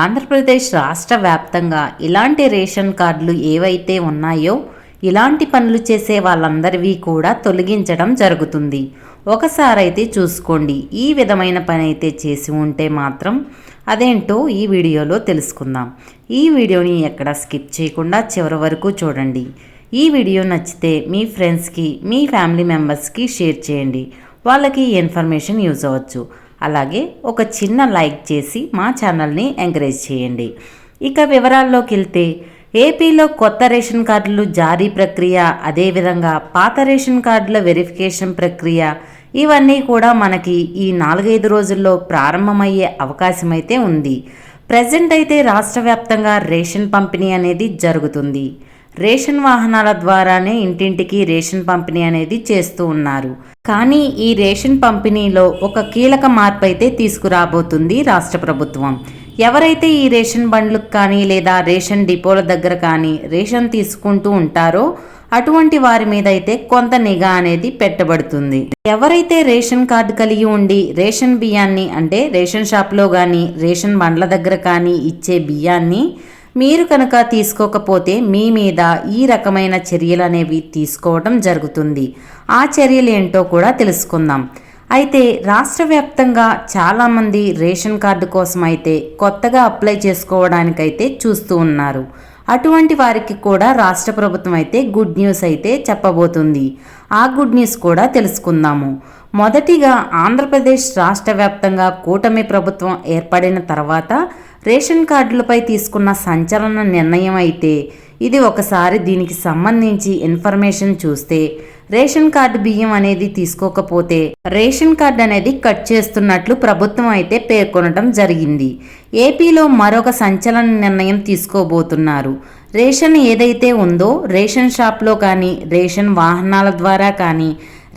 ఆంధ్రప్రదేశ్ రాష్ట్ర వ్యాప్తంగా ఇలాంటి రేషన్ కార్డులు ఏవైతే ఉన్నాయో ఇలాంటి పనులు చేసే వాళ్ళందరివి కూడా తొలగించడం జరుగుతుంది. ఒకసారి అయితే చూసుకోండి. ఈ విధమైన పని అయితే చేసి ఉంటే మాత్రం అదేంటో ఈ వీడియోలో తెలుసుకుందాం. ఈ వీడియోని ఎక్కడ స్కిప్ చేయకుండా చివరి వరకు చూడండి. ఈ వీడియో నచ్చితే మీ ఫ్రెండ్స్కి మీ ఫ్యామిలీ మెంబర్స్కి షేర్ చేయండి. వాళ్ళకి ఈ ఇన్ఫర్మేషన్ యూజ్ అవ్వచ్చు. అలాగే ఒక చిన్న లైక్ చేసి మా ఛానల్ని ఎంకరేజ్ చేయండి. ఇక వివరాల్లోకి వెళ్తే ఏపీలో కొత్త రేషన్ కార్డులు జారీ ప్రక్రియ అదేవిధంగా పాత రేషన్ కార్డుల వెరిఫికేషన్ ప్రక్రియ ఇవన్నీ కూడా మనకి ఈ నాలుగైదు రోజుల్లో ప్రారంభమయ్యే అవకాశం అయితే ఉంది. ప్రజెంట్ అయితే రాష్ట్ర వ్యాప్తంగా రేషన్ పంపిణీ అనేది జరుగుతుంది. రేషన్ వాహనాల ద్వారానే ఇంటింటికి రేషన్ పంపిణీ అనేది చేస్తూ ఉన్నారు. కానీ ఈ రేషన్ పంపిణీలో ఒక కీలక మార్పు అయితే తీసుకురాబోతుంది రాష్ట్ర ప్రభుత్వం. ఎవరైతే ఈ రేషన్ బండ్లకు కానీ లేదా రేషన్ డిపోల దగ్గర కానీ రేషన్ తీసుకుంటూ ఉంటారో అటువంటి వారి మీద అయితే కొంత నిఘా అనేది పెట్టబడుతుంది. ఎవరైతే రేషన్ కార్డు కలిగి ఉండి రేషన్ బియ్యాన్ని అంటే రేషన్ షాప్లో కానీ రేషన్ బండ్ల దగ్గర కానీ ఇచ్చే బియ్యాన్ని మీరు కనుక తీసుకోకపోతే మీ మీద ఈ రకమైన చర్యలు అనేవి తీసుకోవడం జరుగుతుంది. ఆ చర్యలు ఏంటో కూడా తెలుసుకుందాం. అయితే రాష్ట్ర వ్యాప్తంగా చాలామంది రేషన్ కార్డు కోసం అయితే కొత్తగా అప్లై చేసుకోవడానికైతే చూస్తూ ఉన్నారు. అటువంటి వారికి కూడా రాష్ట్ర ప్రభుత్వం అయితే గుడ్ న్యూస్ అయితే చెప్పబోతుంది. ఆ గుడ్ న్యూస్ కూడా తెలుసుకుందాము. మొదటిగా ఆంధ్రప్రదేశ్ రాష్ట్ర వ్యాప్తంగా కూటమి ప్రభుత్వం ఏర్పడిన తర్వాత రేషన్ కార్డులపై తీసుకున్న సంచలన నిర్ణయం అయితే ఇది ఒకసారి దీనికి సంబంధించి ఇన్ఫర్మేషన్ చూస్తే రేషన్ కార్డు బియ్యం అనేది తీసుకోకపోతే రేషన్ కార్డు అనేది కట్ చేస్తున్నట్లు ప్రభుత్వం అయితే పేర్కొనడం జరిగింది. ఏపీలో మరొక సంచలన నిర్ణయం తీసుకోబోతున్నారు. రేషన్ ఏదైతే ఉందో రేషన్ షాప్లో కానీ రేషన్ వాహనాల ద్వారా కానీ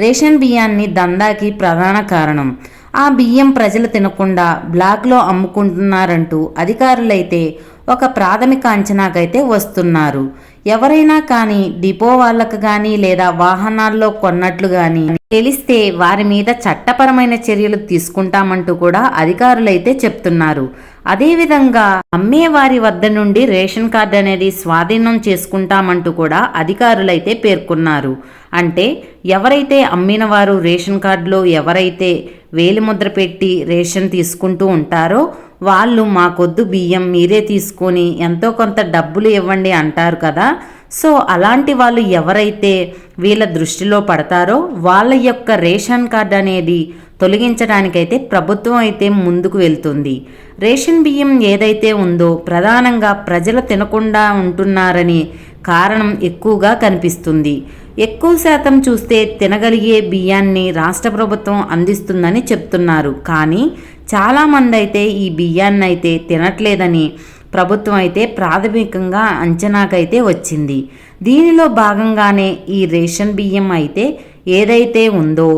రేషన్ బియ్యాన్ని దందాకి ప్రధాన కారణం. ఆ బియ్యం ప్రజలు తినకుండా బ్లాక్లో అమ్ముకుంటున్నారంటూ అధికారులైతే ఒక ప్రాథమిక అంచనాకైతే వస్తున్నారు. ఎవరైనా కానీ డిపో వాళ్ళకు కానీ లేదా వాహనాల్లో కొన్నట్లు కానీ తెలిస్తే వారి మీద చట్టపరమైన చర్యలు తీసుకుంటామంటూ కూడా అధికారులైతే చెప్తున్నారు. అదేవిధంగా అమ్మేవారి వద్ద నుండి రేషన్ కార్డు అనేది స్వాధీనం చేసుకుంటామంటూ కూడా అధికారులైతే పేర్కొన్నారు. అంటే ఎవరైతే అమ్మిన వారు రేషన్ కార్డులో ఎవరైతే వేలిముద్ర పెట్టి రేషన్ తీసుకుంటూ ఉంటారో వాళ్ళు మాకొద్దు బియ్యం మీరే తీసుకొని ఎంతో కొంత డబ్బులు ఇవ్వండి అంటారు కదా. సో అలాంటి వాళ్ళు ఎవరైతే వీళ్ళ దృష్టిలో పడతారో వాళ్ళ యొక్క రేషన్ కార్డు అనేది తొలగించడానికైతే ప్రభుత్వం అయితే ముందుకు వెళ్తుంది. రేషన్ బియ్యం ఏదైతే ఉందో ప్రధానంగా ప్రజలు తినకుండా ఉంటున్నారని కారణం ఎక్కువగా కనిపిస్తుంది. ఎక్కువ శాతం చూస్తే తినగలిగే బియ్యాన్ని రాష్ట్ర ప్రభుత్వం అందిస్తుందని చెప్తున్నారు. కానీ చాలామంది అయితే ఈ బియ్యాన్ని అయితే తినట్లేదని ప్రభుత్వం అయితే ప్రాథమికంగా అంచనాకైతే వచ్చింది. దీనిలో భాగంగానే ఈ రేషన్ బియ్యం అయితే ఏదైతే ఉందో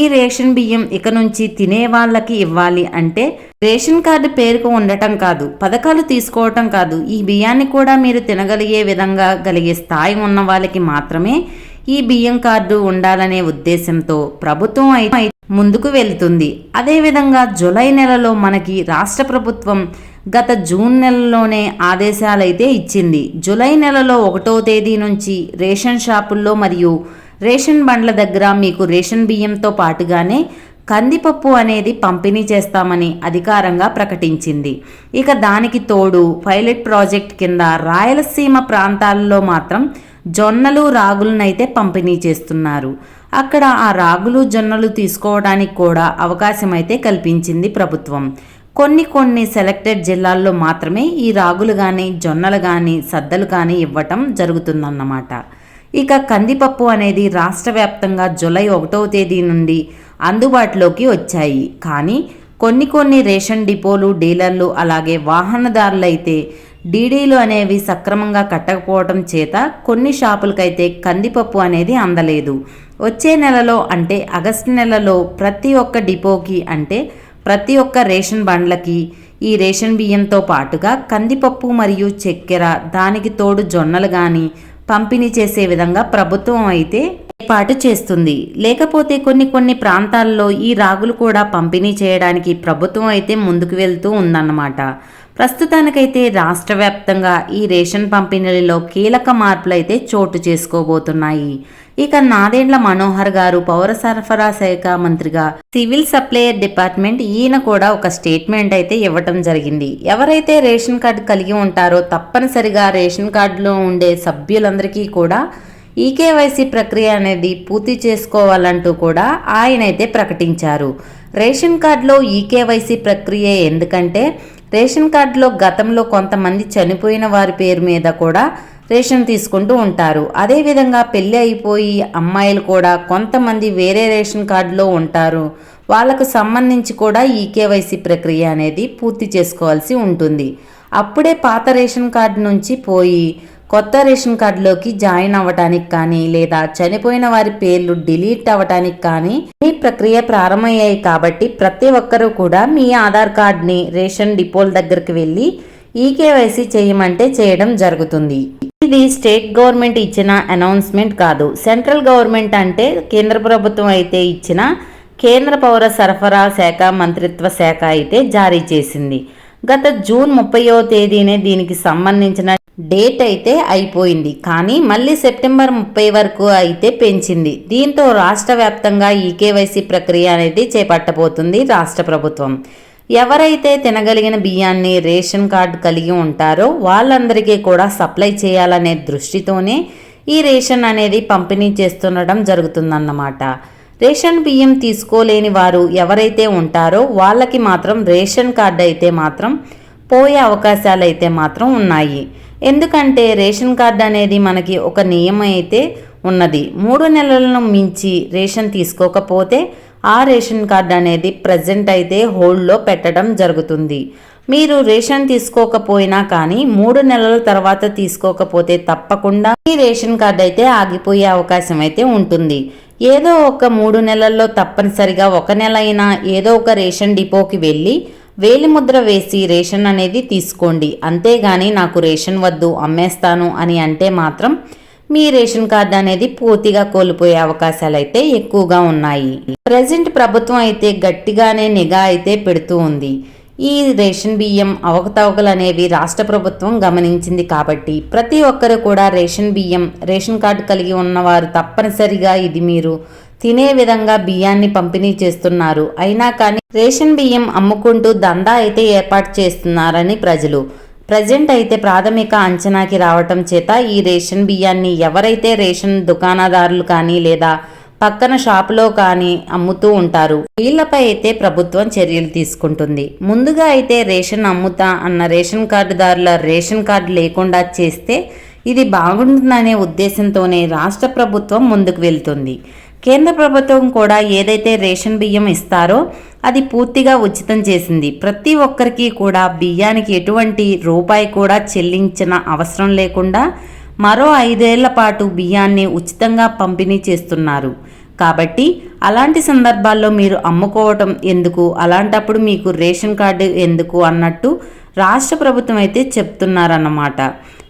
ఈ రేషన్ బియ్యం ఇక నుంచి తినే వాళ్ళకి ఇవ్వాలి అంటే రేషన్ కార్డు పేరుకు ఉండటం కాదు పథకాలు తీసుకోవటం కాదు. ఈ బియ్యాన్ని కూడా మీరు తినగలిగే విధంగా కలిగే స్థాయి ఉన్న వాళ్ళకి మాత్రమే ఈ బియ్యం కార్డు ఉండాలనే ఉద్దేశంతో ప్రభుత్వం అయితే ముందుకు వెళ్తుంది. అదేవిధంగా జులై నెలలో మనకి రాష్ట్ర ప్రభుత్వం గత జూన్ నెలలోనే ఆదేశాలైతే ఇచ్చింది. జులై నెలలో ఒకటో తేదీ నుంచి రేషన్ షాపుల్లో మరియు రేషన్ బండ్ల దగ్గర మీకు రేషన్ బియ్యంతో పాటుగానే కందిపప్పు అనేది పంపిణీ చేస్తామని అధికారంగా ప్రకటించింది. ఇక దానికి తోడు పైలట్ ప్రాజెక్ట్ కింద రాయలసీమ ప్రాంతాల్లో మాత్రం జొన్నలు రాగులనైతే పంపిణీ చేస్తున్నారు. అక్కడ ఆ రాగులు జొన్నలు తీసుకోవడానికి కూడా అవకాశం అయితే కల్పించింది ప్రభుత్వం. కొన్ని కొన్ని సెలెక్టెడ్ జిల్లాల్లో మాత్రమే ఈ రాగులు కానీ జొన్నలు కానీ సద్దలు కానీ ఇవ్వటం జరుగుతుందన్నమాట. ఇక కందిపప్పు అనేది రాష్ట్ర వ్యాప్తంగా జులై ఒకటవ తేదీ నుండి అందుబాటులోకి వచ్చాయి. కానీ కొన్ని కొన్ని రేషన్ డిపోలు డీలర్లు అలాగే వాహనదారులు అయితే డీడీలు అనేవి సక్రమంగా కట్టకపోవడం చేత కొన్ని షాపులకైతే కందిపప్పు అనేది అందలేదు. వచ్చే నెలలో అంటే ఆగస్టు నెలలో ప్రతి ఒక్క డిపోకి అంటే ప్రతి ఒక్క రేషన్ బండ్లకి ఈ రేషన్ బియ్యంతో పాటుగా కందిపప్పు మరియు చక్కెర దానికి తోడు జొన్నలు కానీ పంపిణీ చేసే విధంగా ప్రభుత్వం అయితే ఏర్పాటు చేస్తుంది. లేకపోతే కొన్ని కొన్ని ప్రాంతాల్లో ఈ రాగులు కూడా పంపిణీ చేయడానికి ప్రభుత్వం అయితే ముందుకు వెళ్తూ ఉందన్నమాట. ప్రస్తుతానికైతే రాష్ట్ర వ్యాప్తంగా ఈ రేషన్ పంపిణీలలో కీలక మార్పులు అయితే చోటు చేసుకోబోతున్నాయి. ఇక నాదేండ్ల మనోహర్ గారు పౌర సరఫరా శాఖ మంత్రిగా సివిల్ సప్లయర్ డిపార్ట్మెంట్ ఈయన కూడా ఒక స్టేట్మెంట్ అయితే ఇవ్వటం జరిగింది. ఎవరైతే రేషన్ కార్డు కలిగి ఉంటారో తప్పనిసరిగా రేషన్ కార్డులో ఉండే సభ్యులందరికీ కూడా ఈకేవైసీ ప్రక్రియ అనేది పూర్తి చేసుకోవాలంటూ కూడా ఆయన అయితే ప్రకటించారు. రేషన్ కార్డులో ఈకేవైసీ ప్రక్రియ ఎందుకంటే రేషన్ కార్డులో గతంలో కొంతమంది చనిపోయిన వారి పేరు మీద కూడా రేషన్ తీసుకుంటూ ఉంటారు. అదేవిధంగా పెళ్ళి అయిపోయి అమ్మాయిలు కూడా కొంతమంది వేరే రేషన్ కార్డులో ఉంటారు. వాళ్ళకు సంబంధించి కూడా ఈ కేవైసీ ప్రక్రియ అనేది పూర్తి చేసుకోవాల్సి ఉంటుంది. అప్పుడే పాత రేషన్ కార్డు నుంచి పోయి కొత్త రేషన్ కార్డులోకి జాయిన్ అవ్వటానికి కానీ లేదా చనిపోయిన వారి పేర్లు డిలీట్ అవ్వటానికి కానీ ఈ ప్రక్రియ ప్రారంభమయ్యాయి కాబట్టి ప్రతి ఒక్కరూ కూడా మీ ఆధార్ కార్డ్ని రేషన్ డిపోల దగ్గరికి వెళ్ళి ఈకేవైసీ చేయమంటే చేయడం జరుగుతుంది. ఇది స్టేట్ గవర్నమెంట్ ఇచ్చిన అనౌన్స్మెంట్ కాదు. సెంట్రల్ గవర్నమెంట్ అంటే కేంద్ర ప్రభుత్వం అయితే ఇచ్చిన కేంద్ర పౌర సరఫరా శాఖ మంత్రిత్వ శాఖ అయితే జారీ చేసింది. గత జూన్ ముప్పయో తేదీనే దీనికి సంబంధించిన డేట్ అయితే అయిపోయింది. కానీ మళ్ళీ సెప్టెంబర్ ముప్పై వరకు అయితే పెంచింది. దీంతో రాష్ట్ర వ్యాప్తంగా ఈ కేవైసీ ప్రక్రియ అనేది చేపట్టబోతుంది రాష్ట్ర ప్రభుత్వం. ఎవరైతే తినగలిగిన బియ్యాన్ని రేషన్ కార్డు కలిగి ఉంటారో వాళ్ళందరికీ కూడా సప్లై చేయాలనే దృష్టితోనే ఈ రేషన్ అనేది పంపిణీ చేస్తుండడం జరుగుతుందన్నమాట. రేషన్ బియ్యం తీసుకోలేని వారు ఎవరైతే ఉంటారో వాళ్ళకి మాత్రం రేషన్ కార్డు అయితే మాత్రం పోయే అవకాశాలు అయితే మాత్రం ఉన్నాయి. ఎందుకంటే రేషన్ కార్డు అనేది మనకి ఒక నియమం అయితే ఉన్నది. మూడు నెలలను మించి రేషన్ తీసుకోకపోతే ఆ రేషన్ కార్డు అనేది ప్రజెంట్ అయితే హోల్డ్లో పెట్టడం జరుగుతుంది. మీరు రేషన్ తీసుకోకపోయినా కానీ మూడు నెలల తర్వాత తీసుకోకపోతే తప్పకుండా మీ రేషన్ కార్డు అయితే ఆగిపోయే అవకాశం అయితే ఉంటుంది. ఏదో ఒక మూడు నెలల్లో తప్పనిసరిగా ఒక నెల అయినా ఏదో ఒక రేషన్ డిపోకి వెళ్ళి వేలిముద్ర వేసి రేషన్ అనేది తీసుకోండి. అంతేగాని నాకు రేషన్ వద్దు అమ్మేస్తాను అని అంటే మాత్రం మీ రేషన్ కార్డు అనేది పూర్తిగా కోల్పోయే అవకాశాలు అయితే ఎక్కువగా ఉన్నాయి. ప్రజెంట్ ప్రభుత్వం అయితే గట్టిగానే నిఘా అయితే పెడుతూ ఉంది. ఈ రేషన్ బియ్యం అవకతవకలు అనేవి రాష్ట్ర ప్రభుత్వం గమనించింది కాబట్టి ప్రతి ఒక్కరు కూడా రేషన్ బియ్యం రేషన్ కార్డు కలిగి ఉన్నవారు తప్పనిసరిగా ఇది మీరు తినే విధంగా బియ్యాన్ని పంపిణీ చేస్తున్నారు. అయినా కానీ రేషన్ బియ్యం అమ్ముకుంటూ దందా అయితే ఏర్పాటు చేస్తున్నారని ప్రజలు. ప్రజెంట్ అయితే ప్రాథమిక అంచనాకి రావటం చేత ఈ రేషన్ బియ్యాన్ని ఎవరైతే రేషన్ దుకాణదారులు కానీ లేదా పక్కన షాపులో కానీ అమ్ముతూ ఉంటారు. వీళ్ళపై అయితే ప్రభుత్వం చర్యలు తీసుకుంటుంది. ముందుగా అయితే రేషన్ అమ్ముతా అన్న రేషన్ కార్డుదారుల రేషన్ కార్డు లేకుండా చేస్తే ఇది బాగుంటుందనే ఉద్దేశంతోనే రాష్ట్ర ప్రభుత్వం ముందుకు వెళ్తుంది. కేంద్ర ప్రభుత్వం కూడా ఏదైతే రేషన్ బియ్యం ఇస్తారో అది పూర్తిగా ఉచితం చేసింది. ప్రతి ఒక్కరికి కూడా బియ్యానికి ఎటువంటి రూపాయి కూడా చెల్లించిన అవసరం లేకుండా మరో ఐదేళ్ళ పాటు బియ్యాన్ని ఉచితంగా పంపిణీ చేస్తున్నారు. కాబట్టి అలాంటి సందర్భాల్లో మీరు అమ్ముకోవటం ఎందుకు? అలాంటప్పుడు మీకు రేషన్ కార్డు ఎందుకు? అన్నట్టు రాష్ట్ర ప్రభుత్వం అయితే చెప్తున్నారన్నమాట.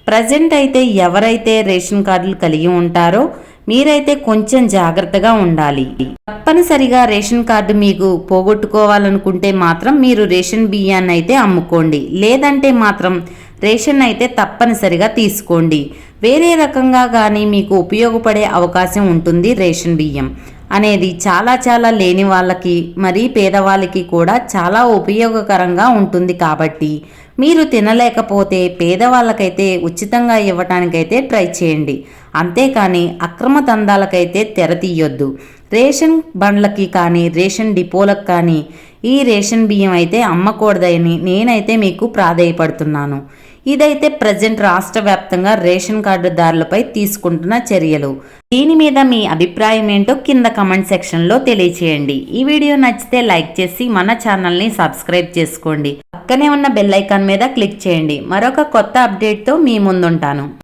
ప్రజెంట్ అయితే ఎవరైతే రేషన్ కార్డులు కలిగి ఉంటారో మీరైతే కొంచెం జాగ్రత్తగా ఉండాలి. తప్పనిసరిగా రేషన్ కార్డు మీకు పోగొట్టుకోవాలనుకుంటే మాత్రం మీరు రేషన్ బియ్యాన్ని అయితే అమ్ముకోండి. లేదంటే మాత్రం రేషన్ అయితే తప్పనిసరిగా తీసుకోండి. వేరే రకంగా కానీ మీకు ఉపయోగపడే అవకాశం ఉంటుంది రేషన్ బియ్యం. అనేది చాలా చాలా లేని వాళ్ళకి మరీ పేదవాళ్ళకి కూడా చాలా ఉపయోగకరంగా ఉంటుంది కాబట్టి మీరు తినలేకపోతే పేదవాళ్ళకైతే ఉచితంగా ఇవ్వటానికైతే ట్రై చేయండి. అంతేకాని అక్రమ తందాలకైతే తెర తీయొద్దు. రేషన్ బండ్లకి కానీ రేషన్ డిపోలకు కానీ ఈ రేషన్ బియ్యం అయితే అమ్మకూడదని నేనైతే మీకు ప్రాధేయపడుతున్నాను. ఇదైతే ప్రజెంట్ రాష్ట్ర వ్యాప్తంగా రేషన్ కార్డుదారులపై తీసుకుంటున్న చర్యలు. దీని మీద మీ అభిప్రాయం ఏంటో కింద కమెంట్ సెక్షన్లో తెలియచేయండి. ఈ వీడియో నచ్చితే లైక్ చేసి మన ఛానల్ని సబ్స్క్రైబ్ చేసుకోండి. పక్కనే ఉన్న బెల్ ఐకాన్ మీద క్లిక్ చేయండి. మరొక కొత్త అప్డేట్తో మీ ముందుంటాను.